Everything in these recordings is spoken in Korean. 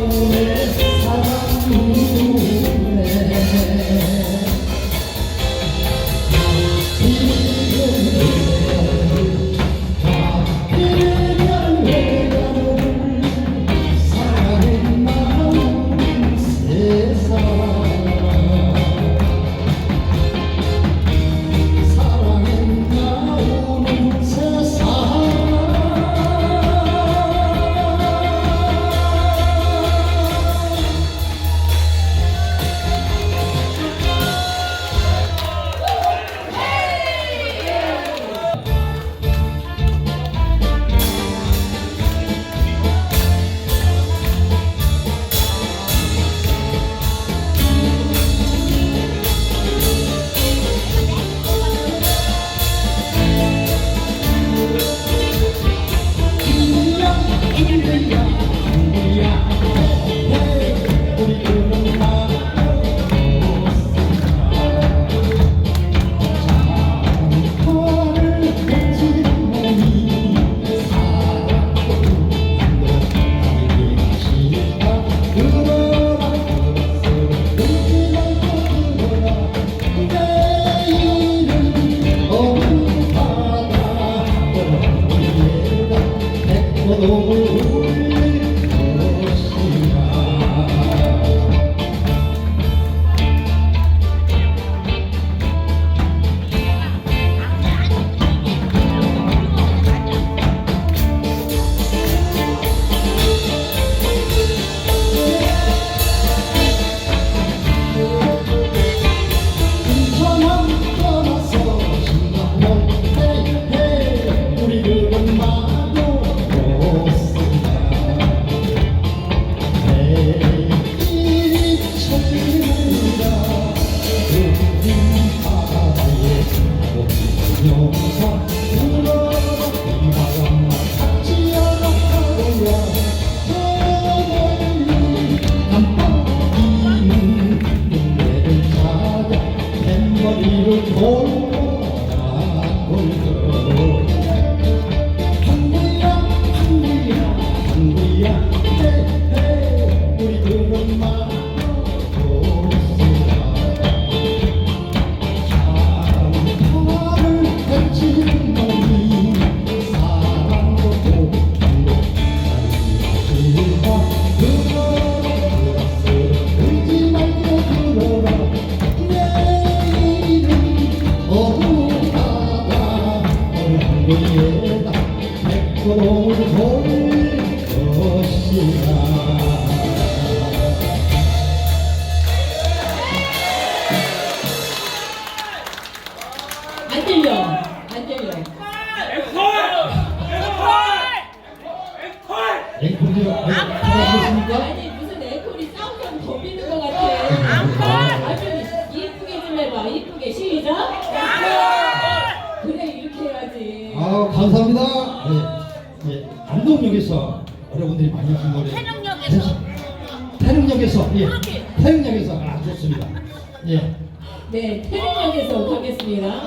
Amen. 잘하셨습니까? 아니 무슨 에코리 사운드 더 비는 것 같아. 아주 이쁘게 좀 해봐. 이쁘게 시작. 그래 이렇게 해야지. 아 감사합니다. 네, 예, 안동역에서 여러분들이 많이 하신 노래. 태릉역에서. 태릉역에서 예, 그렇게. 태릉역에서 아 좋습니다. 예, 네, 태릉역에서 가겠습니다.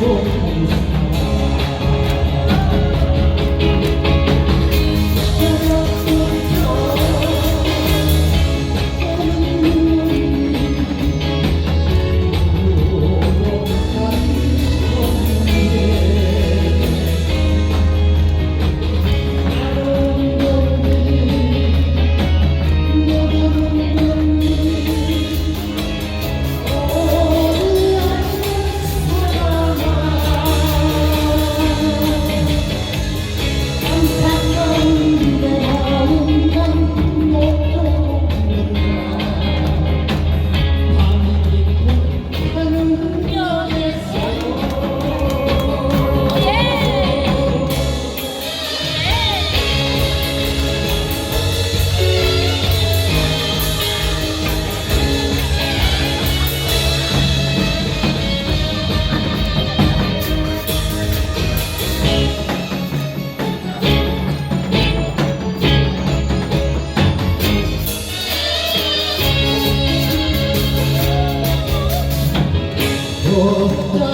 for Oh.